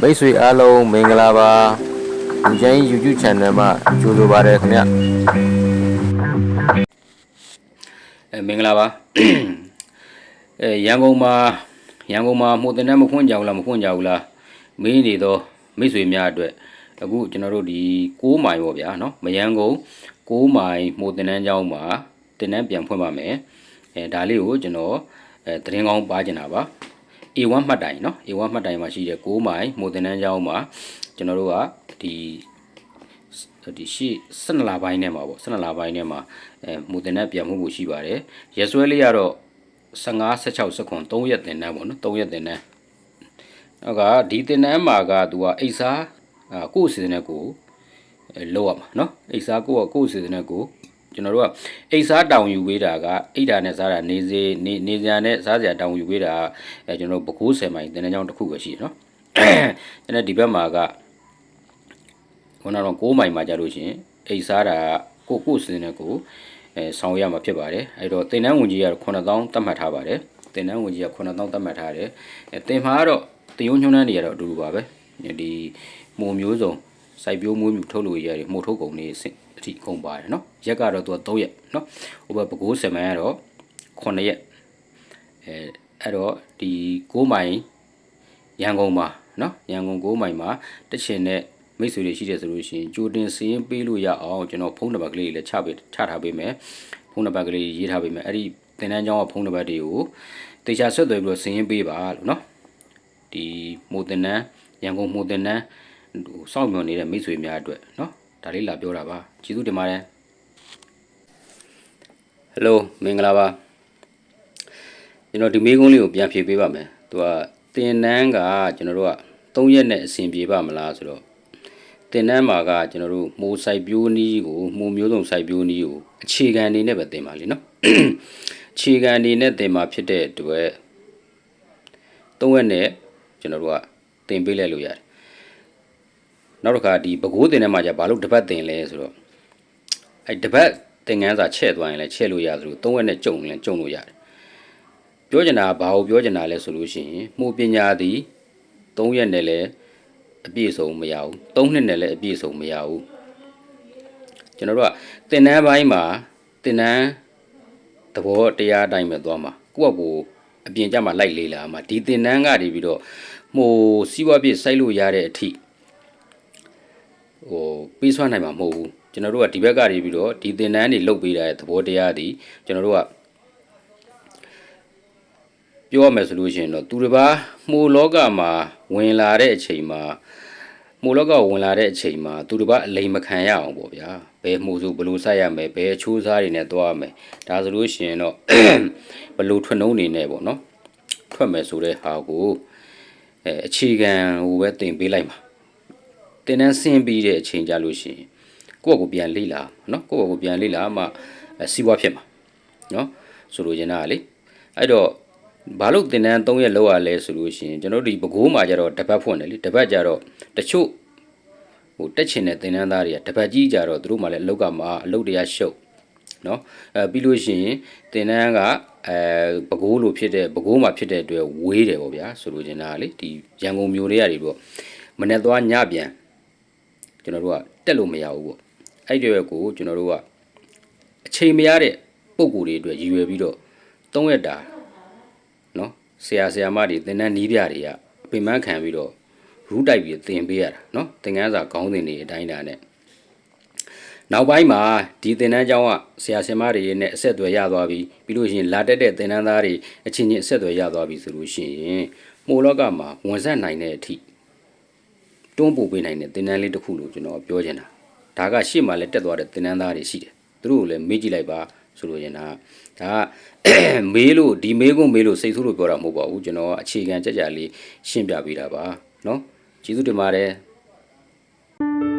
မိတ်ဆွေအားလုံးမင်္ဂလာပါလူချင်း YouTube channel မှာကြိုဆိုပါရခင်ဗျ အဲမင်္ဂလာပါအဲရန်ကုန်မှာရန်ကုန်မှာမှုတင်တဲ့မဖွင့်ကြဘူးလားမဖွင့်ကြဘူးလားမင်းနေတော့မိတ်ဆွေများအတွက်အခုကျွန်တော်တို့ဒီ6မိုင်ပေါ့ဗျာနော်မရန်ကုန်6မိုင်မှုတင်တဲ့เจ้าမှာတင်တဲ့ပြန်ဖွင့်ပါမယ်အဲဒါလေးကိုကျွန်တော်အဲသတင်းကောင်းပါချင်တာပါ A1 မှတ်တိုင်နော် A1 မှတ်တိုင်မှာရှိတဲ့6မိုင်မိုသင်တန်းကျောင်းမှာကျွန်တော်တို့ကဒီဒီရှိ12လပိုင်းထဲမှာပေါ့12လပိုင်းထဲမှာအဲမူတင်တဲ့ပြန်မှုကိုရှိပါတယ်ရက်စွဲလေးကတော့15 16စက္ကွန်3ရက်တင်တန်းပေါ့နော်3ရက်တင်တန်းနောက်ကဒီတင်တန်းမှာကသူကအိတ်စားကိုယ့်အစီအစဉ်နဲ့ကိုလောက်ရမှာနော်အိတ်စားကိုယ့်ကိုယ့်အစီအစဉ်နဲ့ကို ကျွန်တော်တို့ကအိတ်စားတောင်ယူဝေးတာကအိတ်ဓာနဲ့စားတာနေစေနေနေစရာနဲ့စားစရာတောင်ယူဝေးတာအဲကျွန်တော်တို့ပကိုးဆယ်မိုင်တင်တဲ့ကြောင်းတစ်ခုပဲရှိတယ်နော်ကျွန်တော်ဒီဘက်မှာကခုနကတော့6မိုင်မှာကြာလို့ရှင်အိတ်စားတာကိုကိုစင်းတဲ့ကိုအဲဆောင်ရမှာဖြစ်ပါတယ်အဲ့တော့တင်တန်းဝင်ကြီးက9000သတ်မှတ်ထားပါတယ်တင်တန်းဝင်ကြီးက9000သတ်မှတ်ထားတယ်အဲတင်မှာကတော့တယုံညွှန်းတန်းတွေကတော့အတူတူပါပဲဒီမိုမျိုးစုံ စိုက်ပျိုးမွေးမြူထုတ်လို့ရတယ်မို့ထုတ်ကုန်တွေအထိကုန်ပါတယ်နော်ရက်ကတော့သူက3ရက်နော်ဟိုဘက်ပကိုးစမန်ကတော့9ရက်အဲအဲ့တော့ဒီ6မိုင်ရန်ကုန်မှာနော်ရန်ကုန်6မိုင်မှာတချင်တဲ့မိတ်ဆွေတွေရှိတယ်ဆိုလို့ရှိရင်ကြိုတင်စီးရင်ပေးလို့ရအောင်ကျွန်တော်ဖုန်းနံပါတ်ကလေးလည်းချပေးချထားပေးမယ်ဖုန်းနံပါတ်ကလေးရေးထားပေးမယ်အဲ့ဒီသင်တန်းကျောင်းကဖုန်းနံပါတ်တွေကိုတေချာဆက်သွယ်ပြီးတော့စီးရင်ပေးပါလို့နော်ဒီမိုသင်တန်းရန်ကုန်မိုသင်တန်း ဟိုစောင့်မျှော်နေတဲ့မိတ်ဆွေများအတွက်เนาะဒါလေးလာပြောတာပါကျေးဇူးတင်ပါတယ်ဟယ်လိုမင်္ဂလာပါကျွန်တော်ဒီမေးခွန်းလေးကိုပြန်ဖြေပေးပါမယ်သူကတင်နန်းကကျွန်တော်တို့က3ရက်နဲ့အဆင်ပြေပါမလားဆိုတော့တင်နန်းမှာကကျွန်တော်တို့မိုးဆိုင်ပြိုးနီးကိုမိုးမျိုးစုံဆိုင်ပြိုးနီးကိုအခြေခံအနေနဲ့ပဲတင်ပါလိမ့်နော် အခြေခံအနေနဲ့တင်มาဖြစ်တဲ့အတွက်3ရက်နဲ့ကျွန်တော်တို့ကတင်ပေးလိုက်လို့ရတယ် နောက်တစ်ခါဒီပကိုးတင်ထဲမှာじゃဘာလို့တပတ်တင်လဲဆိုတော့အဲတပတ်သင်ငန်းစာချဲ့သွားရင်လည်းချဲ့လို့ရသလို3ရက်နဲ့ကြုံလည်းကြုံလို့ရတယ်ပြောချင်တာကဘာကိုပြောချင်တာလဲဆိုလို့ရှိရင်မှုပညာသည်3ရက်နဲ့လည်းအပြည့်စုံမရဘူး3နှစ်နဲ့လည်းအပြည့်စုံမရဘူးကျွန်တော်တို့ကသင်တန်းပိုင်းမှာသင်တန်းသဘောတရားအတိုင်းပဲသွားမှာကိုယ့်အကိုအပြင်ကြမှာလိုက်လေးလာမှာဒီသင်တန်းကနေပြီးတော့ဟိုစီးပွားပြစ်စိုက်လို့ရတဲ့အထိ ဟိုပေးစွမ်းနိုင်မှာမဟုတ်ဘူးကျွန်တော်တို့ကဒီဘက်ကနေပြီးတော့ဒီသင်တန်းတွေလုတ်ပေးတဲ့သဘောတရားတွေကျွန်တော်တို့ကပြောရမယ်ဆိုလို့ရှိရင်တော့သူတစ်ပါးမှုလောကမှာဝင်လာတဲ့အချိန်မှာမှုလောကဝင်လာတဲ့အချိန်မှာသူတစ်ပါးအလိမ်မခံရအောင်ပေါ့ဗျာဘယ်မှုစုဘယ်လိုစိုက်ရမယ်ဘယ်အချိုးစားတွေနဲ့သွားရမယ်ဒါဆိုလို့ရှိရင်တော့ဘယ်လိုထွနှုံးနေနဲ့ပေါ့နော်ထွက်မယ်ဆိုတဲ့ဟာကိုအဲအခြေခံဟိုပဲတင်ပေးလိုက်မှာ တင်တန်းဆင်းပြီးတဲ့အချိန်ကြလို့ရှိရင်ကိုယ့်ကိုယ်ပြန်လေ့လာနော်ကိုယ့်ကိုယ်ပြန်လေ့လာမှအဲစီးပွားဖြစ်မှာနော်ဆိုလိုချင်တာကလေအဲ့တော့ဘာလို့တင်တန်း3ရက်လောက်ရလဲဆိုလို့ရှိရင်ကျွန်တော်တို့ဒီပကိုးမှာကြတော့တပတ်ဖွင့်တယ်လေတပတ်ကြတော့တချို့ဟိုတက်ချင်တဲ့တင်တန်းသားတွေကတပတ်ကြီးကြတော့သူတို့မှလည်းအလုတ်ကမှာအလုတ်တရားရှုပ်နော်အဲပြီးလို့ရှိရင်တင်တန်းကအဲပကိုးလိုဖြစ်တဲ့ပကိုးမှာဖြစ်တဲ့အတွက်ဝေးတယ်ပေါ့ဗျာဆိုလိုချင်တာကလေဒီရန်ကုန်မြို့တွေကနေပြီးတော့မနေ့သွားညပြန် ကျွန်တော်တို့ကတက်လို့မရဘူးပေါ့အဲ့ဒီရွယ်ကိုကျွန်တော်တို့ကအချိန်မရတဲ့ပုံကိုယ်တွေအတွက်ရည်ရွယ်ပြီးတော့၃ရက်တာနော်ဆရာဆရာမတွေသင်တန်းနီးပြတွေကအပင်ပန်းခံပြီးတော့ရူးတိုက်ပြီးသင်ပေးရတာနော်သင်ခန်းစာခေါင်းစဉ်တွေအတိုင်းတာနဲ့နောက်ပိုင်းမှာဒီသင်တန်းကျောင်းကဆရာဆရာမတွေနဲ့အဆက်အသွယ်ရသွားပြီပြီးလို့ရှိရင်လာတက်တဲ့သင်တန်းသားတွေအချင်းချင်းအဆက်အသွယ်ရသွားပြီဆိုလို့ရှိရင်မိုးလောကမှာဝန်ဆက်နိုင်တဲ့အထိ တွန်းပို့ပေးနိုင်တဲ့သင်တန်းလေးတစ်ခုလို့ကျွန်တော်ပြောချင်တာဒါကရှေ့မှာလည်းတက်သွားတဲ့သင်တန်းသားတွေရှိတယ်သူတို့ကိုလည်းမေးကြည့်လိုက်ပါဆိုလို့ရင်ဒါဒါက မေးလို့ဒီမေးခွန်းမေးလို့စိတ်ဆိုးလို့ပြောတာမဟုတ်ပါဘူးကျွန်တော်အခြေခံကြကြလေးရှင်းပြပေးတာပါเนาะကျေးဇူးတင်ပါတယ်